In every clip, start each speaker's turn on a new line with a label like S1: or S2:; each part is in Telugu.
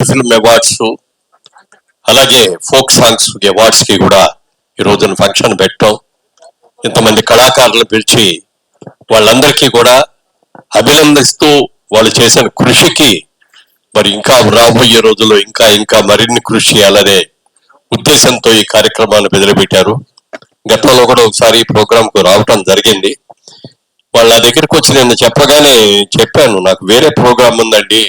S1: ఫిల్మ్ అవార్డ్స్ అలాగే ఫోక్ సాంగ్స్ అవార్డ్స్కి కూడా ఈ రోజున ఫంక్షన్ పెట్టాం. ఇంతమంది కళాకారులు పిలిచి వాళ్ళందరికీ కూడా అభినందిస్తూ వాళ్ళు చేసిన కృషికి మరి ఇంకా రాబోయే రోజుల్లో ఇంకా ఇంకా మరిన్ని కృషి చేయాలనే ఉద్దేశంతో ఈ కార్యక్రమాన్ని మొదలుపెట్టారు. గతంలో కూడా ఒకసారి ఈ ప్రోగ్రామ్కు రావటం జరిగింది. వాళ్ళ దగ్గరికి వచ్చి నేను చెప్పగానే చెప్పాను నాకు వేరే ప్రోగ్రామ్ ఉందండి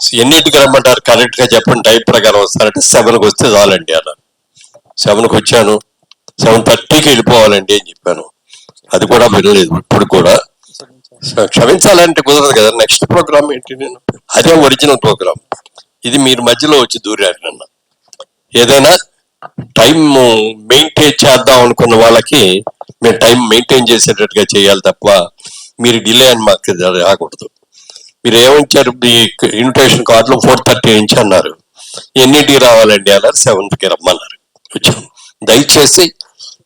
S1: ఎన్నింటికి రమ్మంటారు? కరెక్ట్గా చెప్పండి. టైం ప్రకారం వస్తారంటే సెవెన్కి వస్తే చాలండి అన్నారు. సెవెన్కి వచ్చాను. సెవెన్ థర్టీకి వెళ్ళిపోవాలండి అని చెప్పాను. అది కూడా వినలేదు. ఇప్పుడు కూడా క్షమించాలంటే కుదరదు కదా. నెక్స్ట్ ప్రోగ్రామ్ ఏంటి? నేను అదే ఒరిజినల్ ప్రోగ్రామ్ ఇది మీరు మధ్యలో వచ్చి దూరారు నన్ను. ఏదైనా టైం మెయింటైన్ చేద్దాం అనుకున్న వాళ్ళకి మేము టైం మెయింటైన్ చేసేటట్టుగా చేయాలి తప్ప మీరు డిలే అని మాకు రాకూడదు. మీరు ఏమిచ్చారు మీ ఇన్విటేషన్ కార్డులో ఫోర్ థర్టీ ఇంచ్ అన్నారు. ఎన్నింటికి రావాలండి అన్నారు. సెవెంత్కి రమ్మన్నారు. వచ్చాం. దయచేసి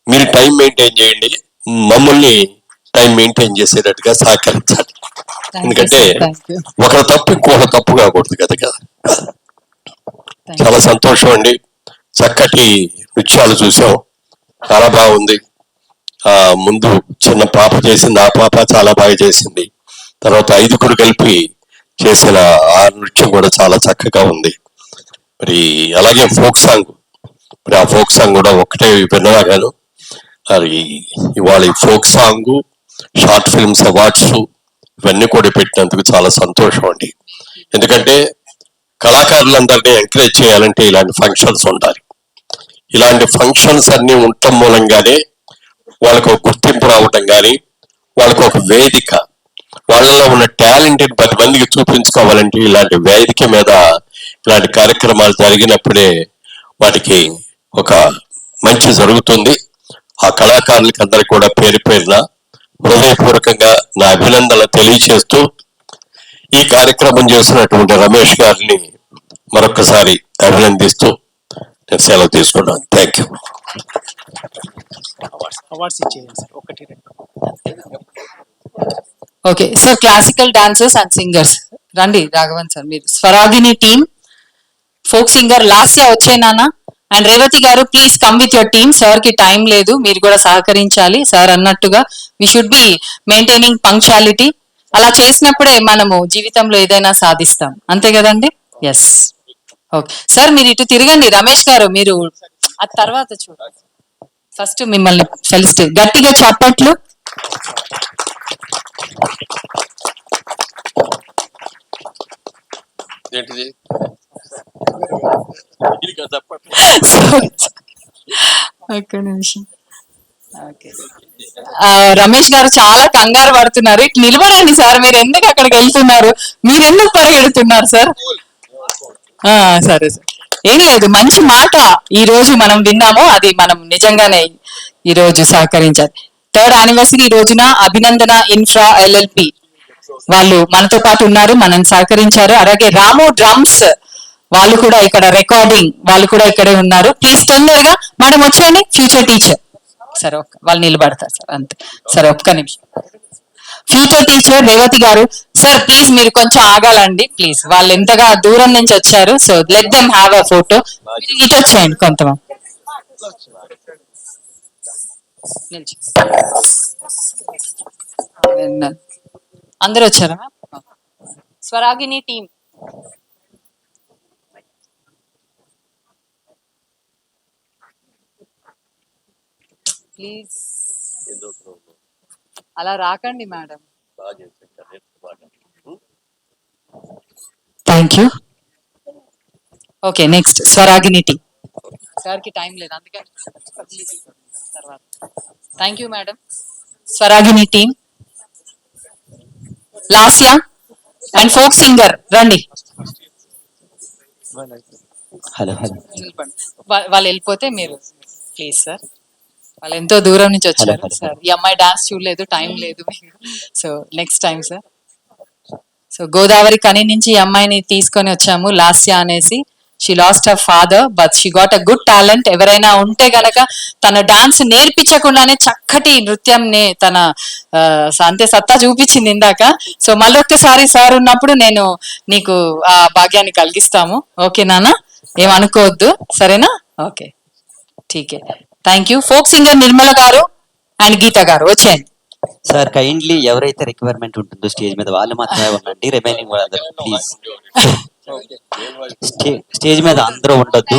S1: మీరు టైం మెయింటైన్ చేయండి. మమ్మల్ని టైం మెయింటైన్ చేసేటట్టుగా సహకరించాలి. ఎందుకంటే ఒకరి తప్పు ఇంకొకరి తప్పు కాకూడదు కదా కదా. చాలా సంతోషం అండి. చక్కటి నృత్యాలు చూసాం. చాలా బాగుంది. ఆ ముందు చిన్న పాప చేసింది. ఆ పాప చాలా బాగా చేసింది. తర్వాత ఐదుగురు కలిపి చేసిన ఆ నృత్యం కూడా చాలా చక్కగా ఉంది. మరి అలాగే ఫోక్ సాంగ్. మరి ఆ ఫోక్ సాంగ్ కూడా ఒకటే వినగాను మరి ఇవాళ ఈ folk song short films awards ఇవన్నీ కూడా పెట్టినందుకు చాలా సంతోషం అండి. ఎందుకంటే కళాకారులందరినీ ఎంకరేజ్ చేయాలంటే ఇలాంటి ఫంక్షన్స్ ఉండాలి. ఇలాంటి ఫంక్షన్స్ అన్నీ ఉండటం మూలంగానే వాళ్ళకు ఒక గుర్తింపు రావటం కానీ వాళ్ళకు ఒక వేదిక వాళ్ళలో ఉన్న టాలెంట్ పది మందికి చూపించుకోవాలంటే ఇలాంటి వేదిక మీద ఇలాంటి కార్యక్రమాలు జరిగినప్పుడే వాటికి ఒక మంచి జరుగుతుంది. ఆ కళాకారులకి అందరికి కూడా పేరు పేరున హృదయపూర్వకంగా నా అభినందనలు తెలియచేస్తూ ఈ కార్యక్రమం చేసినటువంటి రమేష్ గారిని మరొకసారి అభినందిస్తూ నేను సెలవు తీసుకున్నాను థ్యాంక్ యూ
S2: అవార్డ్స్ ఇచ్చేయండి సార్. ఒకటి రెండు.
S3: Okay sir classical dancers and singers రండి రాఘవన్ సార్ మీరు. Swaragini team folk singer Lasya వచ్చేనానా and Revathi garu please come with your team సార్కి టైం లేదు మీరు కూడా సహకరించాలి. సార్ అన్నట్టుగా we should be maintaining punctuality అలా చేసినప్పుడే మనము జీవితంలో ఏదైనా సాధిస్తాం. అంతే కదండి? ఎస్ ఓకే సార్ మీరు ఇటు తిరగండి. రమేష్ గారు మీరు ఆ తర్వాత చూడండి. ఫస్ట్ మిమ్మల్ని ఫెలిసిటేట్ గట్టిగా చప్పట్లు.
S1: ఏంటిది?
S3: ఒక్క నిమిషం. ఓకే. ఆ, రమేష్ గారు చాలా కంగారు పడుతున్నారు. ఇటు నిలబడండి సార్ మీరు ఎందుకు అక్కడికి వెళ్తున్నారు? మీరు ఎందుకు పరిగెడుతున్నారు సార్? ఆ, సరే సార్. ఏం లేదు మంచి మాట ఈ రోజు మనం విన్నాము అది మనం నిజంగానే ఈ రోజు సహకరించాలి. థర్డ్ యానివర్సరీ రోజున అభినందన ఇన్ఫ్రా ఎల్ఎల్పి వాళ్ళు మనతో పాటు ఉన్నారు మనం సహకరించారు. అలాగే రాము డ్రమ్స్ వాళ్ళు కూడా ఇక్కడ రికార్డింగ్ వాళ్ళు కూడా ఇక్కడే ఉన్నారు. ప్లీజ్ తొందరగా మేడం వచ్చేయండి ఫ్యూచర్ టీచర్ సరే ఒక్క వాళ్ళు నిలబడతారు సార్ అంతే. సరే ఒక్క నిమిషం. ఫ్యూచర్ టీచర్ రేవతి గారు సార్ ప్లీజ్ మీరు కొంచెం ఆగాలండి ప్లీజ్ వాళ్ళు ఎంతగా దూరం నుంచి వచ్చారు so let them have a photo ఇటు వచ్చేయండి కొంతమంది. నిల్చో. అందరూ వచ్చారా స్వరాగిని టీం ప్లీజ్. అలా రాకండి madam. Thank you. Okay next Swaragini team సార్కి టైం లేదు అందుకని thank you madam Swaragini team Lasya and folk singer రండి
S4: హలో హలో
S3: వాళ్ళు వెళ్ళిపోతే మీరు ప్లీజ్ సార్ వాళ్ళు ఎంతో దూరం నుంచి వచ్చారు. సార్ ఈ అమ్మాయి డాన్స్ చూడలేదు టైం లేదు. So next time sir so Godavari కని నుంచి ఈ అమ్మాయిని తీసుకొని వచ్చాము లాస్యా అనేసి. She lost her father but she got a good talent ఎవరైనా ఉంటే గనక తన డాన్స్ నేర్పించకుండానే చక్కటి నృత్యం తన అంతే సత్తా చూపించింది ఇందాక. సో మళ్ళీ ఒకసారి సార్ ఉన్నప్పుడు నేను నీకు ఆ భాగ్యాన్ని కలిగిస్తాము. ఓకే నాన్న ఏమనుకోవద్దు సరేనా? Okay ఠీకే. Thank you folk singer Nirmala garu and Geetha garu. వచ్చేయండి.
S4: సార్ కైండ్లీ ఎవరైతే రిక్వైర్మెంట్ ఉంటుందో స్టేజ్ మీద వాళ్ళు మాత్రమే ఉండండి. రిమైనింగ్ వాళ్ళందరూ ప్లీజ్ స్టేజ్ మీద అందరూ ఉండొద్దు.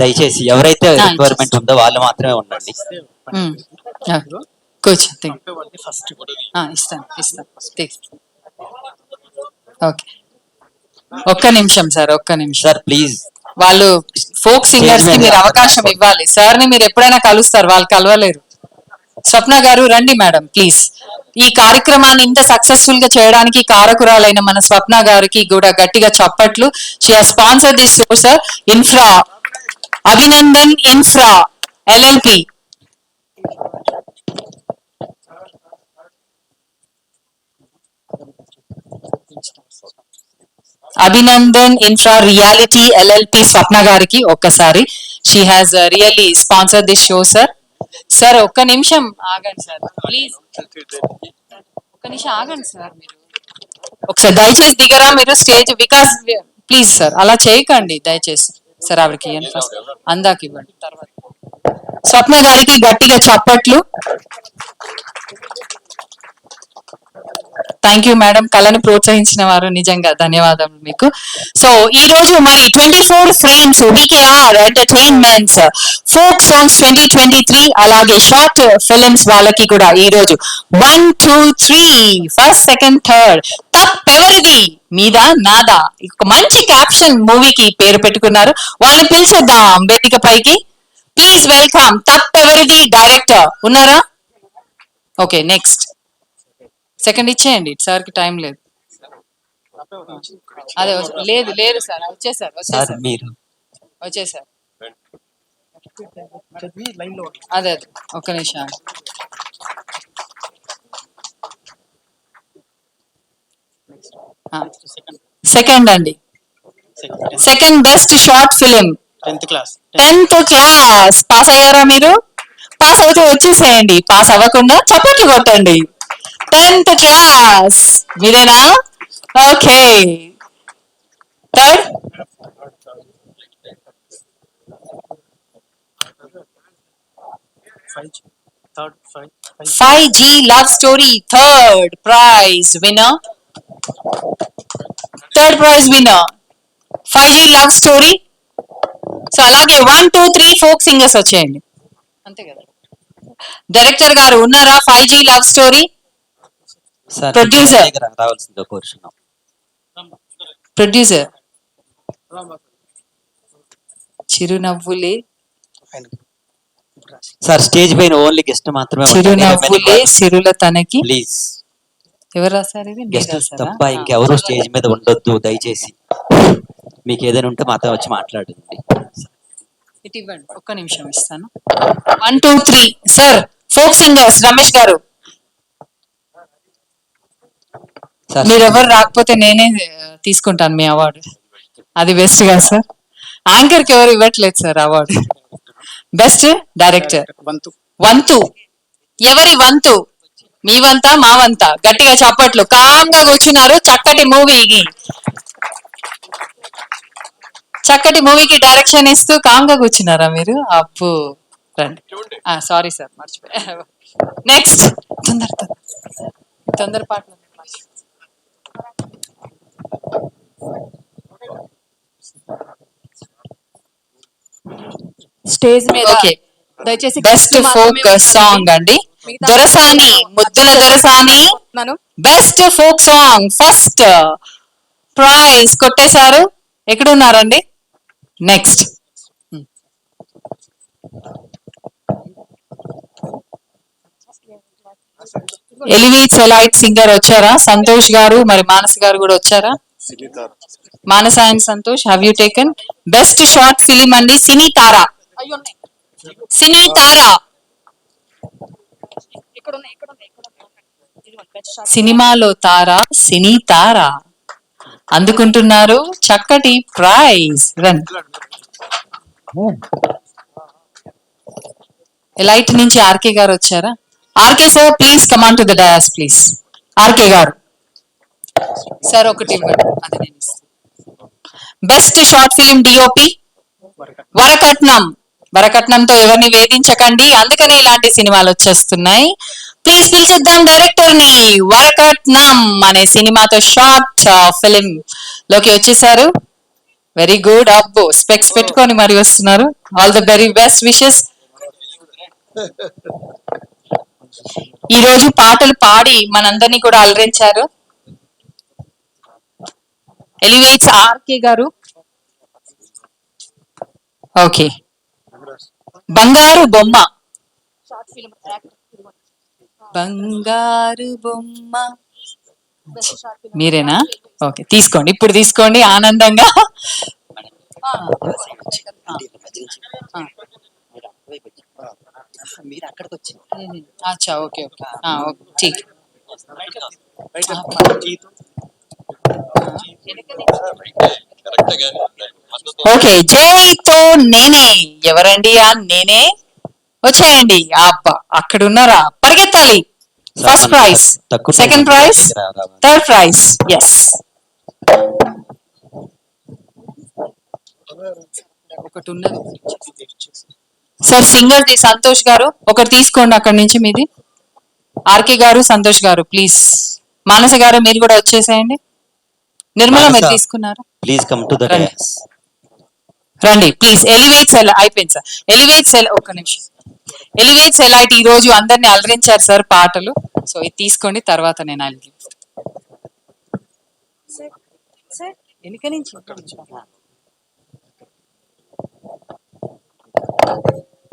S4: దయచేసి ఎవరైతే
S3: Ah,
S4: రిక్వైర్మెంట్ ఉందో వాళ్ళు మాత్రమే ఉండండి.
S3: ఇస్తాను ఇస్తాను. తీస్. ఓకే ఒక్క నిమిషం సార్ ఒక్క నిమిషం.
S4: సార్ ప్లీజ్
S3: వాళ్ళు ఫోక్
S4: సింగర్స్కి
S3: మీరు అవకాశం ఇవ్వాలి. సార్ని మీరు ఎప్పుడైనా కలుస్తారు వాళ్ళు కలవలేరు. స్వప్న గారు రండి మేడం ప్లీజ్ ఈ కార్యక్రమాన్ని ఇంత సక్సెస్ఫుల్గా చేయడానికి కారకురాలైన మన స్వప్న గారికి కూడా గట్టిగా చప్పట్లు. She sponsor this show sir infra Abhinandan infra LLP Abhinandan infra reality LLP Swapna గారికి ఒక్కసారి. She has really sponsor this show sir sir ఒక్క నిమిషం ఆగండి సార్. ప్లీజ్ ఒక్క నిమిషం ఆగండి సార్ మీరు. ఒకసారి దయచేసి దిగరా మీరు స్టేజ్ వికాస్ ప్లీజ్ సార్ అలా చేయకండి దయచేసి. సార్ ఆవిడకి ఇవ్వండి ఫస్ట్ అందాక ఇవ్వండి. తర్వాత. స్వప్న గారికి గట్టిగా చప్పట్లు. థ్యాంక్ యూ మేడం కళను ప్రోత్సహించిన వారు నిజంగా ధన్యవాదాలు మీకు. సో ఈ రోజు మరి twenty four frames VKR entertainments folk songs twenty twenty three అలాగే షార్ట్ ఫిలిమ్స్ వాళ్ళకి కూడా ఈ రోజు one two three first second third Tappevaridi? మీద నాదా? ఒక మంచి క్యాప్షన్ మూవీకి పేరు పెట్టుకున్నారు. వాళ్ళని పిలిచేద్దాం వేదిక పైకి. ప్లీజ్ వెల్కమ్ తప్పెవరిది డైరెక్టర్ ఉన్నారా? ఓకే నెక్స్ట్ సెకండ్ ఇచ్చేయండి సార్కి టైం లేదు. అదే లేదు లేదు సార్ వచ్చేసారు
S4: సార్
S3: వచ్చేసారు
S4: మీరు.
S3: వచ్చేసారు. అదే అదే ఒక్క నిమిషం
S2: సెకండ్
S3: అండి.
S2: Second
S3: second best short film.
S2: Tenth class.
S3: Tenth class. Pass అయ్యారా మీరు? పాస్ అయితే వచ్చేసేయండి పాస్ అవ్వకుండా చప్పట్లు కొట్టండి. Tenth class. మీరేనా okay. Third
S2: five
S3: G love story third prize winner third prize winner five G love story so అలాగే one two three folk singers వచ్చేయండి. అంతే కదా. డైరెక్టర్ గారు ఉన్నారా? ఫైవ్ జీ లవ్ స్టోరీ
S4: రావాల్సిందిగా కోరుచున్నాం
S3: ప్రొడ్యూసర్. చిరునవ్వులే.
S4: సార్ స్టేజ్ పైన ఓన్లీ గెస్ట్ మాత్రమే
S3: చిరునవ్వులే సిరుల తనకి.
S4: ప్లీజ్.
S3: ఎవరు రాశారు ఇది?
S4: గెస్ట్? తప్ప ఇంకెవరు స్టేజ్ మీద ఉండొద్దు దయచేసి. మీకు ఏదైనా ఉంటే మాతో వచ్చి మాట్లాడండి.
S3: ఇటు ఇవ్వండి ఒక్క నిమిషం ఇస్తాను. One two three sir folk singers Ramesh garu.
S4: Sir.
S3: మీరు ఎవరు రాకపోతే నేనే తీసుకుంటాను మీ అవార్డు. అది బెస్ట్ కదా సార్. యాంకర్కి ఎవరు ఇవ్వట్లేదు సార్ అవార్డు. Best director.
S2: వంతు.
S3: వంతు. ఎవరి వంతు? మీ వంత మా వంత. గట్టిగా చప్పట్లు. కామ్గా కూర్చున్నారు. చక్కటి మూవీకి. చక్కటి మూవీకి డైరెక్షన్ ఇస్తూ కామ్గా కూర్చున్నారా మీరు? అప్పు రండి. సారీ సార్ మర్చిపోయా. నెక్స్ట్. తొందర తొందర తొందరపాటు
S5: స్టేజ్ మీద దయచేసి
S3: బెస్ట్ ఫోక్ సాంగ్ అండి. దొరసాని ముద్దుల దొరసాని best folk song. First prize కొట్టేశారు. ఎక్కడున్నారండి? నెక్స్ట్. ఎలివేట్ సెలైట్ సింగర్ వచ్చారా? సంతోష్ గారు మరి మానస్ గారు కూడా వచ్చారా? Manasa and Santosh have you taken best short film అండి సినీ తారా సినీ తారా. సినిమాలో తార సినీ తార అందుకుంటున్నారు చక్కటి ప్రైజ్. రన్. ఎలైట్ నుంచి ఆర్కే గారు వచ్చారా? RK sir please come on to the dais please RK garu. Sir ఒకటి బెస్ట్ షార్ట్ ఫిల్మ్ డిఓపి వరకట్నం. వరకట్నంతో ఎవరిని వేధించకండి. అందుకనే ఇలాంటి సినిమాలు వచ్చేస్తున్నాయి. ప్లీజ్ పిలిచిద్దాం డైరెక్టర్ని వరకట్నం అనే సినిమాతో షార్ట్ ఫిలిం లోకి వచ్చేసారు. వెరీ గుడ్ అబ్బో స్పెక్స్ పెట్టుకొని మరి వస్తున్నారు. All the very best wishes ఈ రోజు పాటలు పాడి మనందరినీ కూడా అలరించారు ఎలివేట్స్ ఆర్కే గారు ఓకే బంగారు బొమ్మ బంగారు బొమ్మ మీరేనా ఓకే తీసుకోండి ఇప్పుడు తీసుకోండి ఆనందంగా.
S4: మీరు అక్కడికి
S3: ఓకే జైతో. నేనే. ఎవరండి? ఆ నేనే. వచ్చేయండి. అప్ప అక్కడ ఉన్నారా పరిగెత్తాలి. First prize second prize third prize yes ఒకటి ఉన్నది. సార్ సింగర్ ది సంతోష్ గారు. ఒకటి తీసుకోండి అక్కడి నుంచి మీది. ఆర్కే గారు సంతోష్ గారు ప్లీజ్. మానస గారు మీరు కూడా వచ్చేసేయండి. నిర్మల మీరు. తీసుకున్నారా.
S4: ప్లీజ్ కమ్ టు
S3: రండి. ప్లీజ్. ఎలివేట్స్ ఎలా అయిపోయింది సార్. ఎలివేట్స్ ఎలా ఒక్క నిమిషం. ఎలివేట్స్ ఎలా ఈ రోజు అందరిని అలరించారు సార్ పాటలు. సో ఇది తీసుకోండి తర్వాత నేను అలిగి వెనుక నుంచి?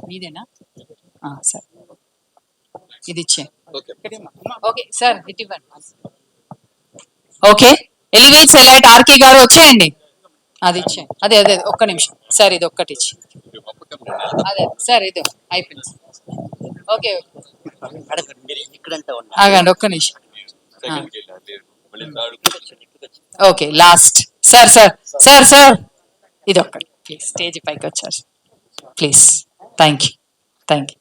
S3: మీదేనా? ఆ, సరే. ఇది ఇచ్చే. ఓకే. సార్ ఇటు ఇవ్వండి. ఓకే. ఎలివేట్స్ ఎలైట్ ఆర్కే గారు వచ్చేయండి. అది ఇచ్చే. అదే అదే ఒక్క నిమిషం. సార్ ఇది ఒక్కటి ఇచ్చి. అదే సార్ ఇది అయిపోయింది. ఓకే. ఆగండి ఒక్క నిమిషం. Okay last. Sir sir sir sir ఇది ఒక్కటి. ప్లీజ్ స్టేజ్ పైకి వచ్చారు. Please. Thank you thank you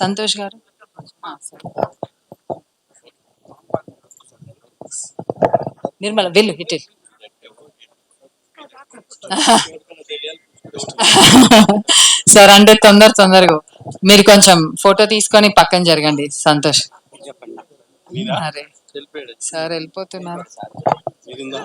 S3: Santosh garu. Nirmala వెళ్ళు ఇటు సార్ అంటే తొందర తొందరగా. మీరు కొంచెం ఫోటో తీసుకొని పక్కన జరగండి సంతోష్. అరే. సార్ వెళ్ళిపోతున్నారు. 一定的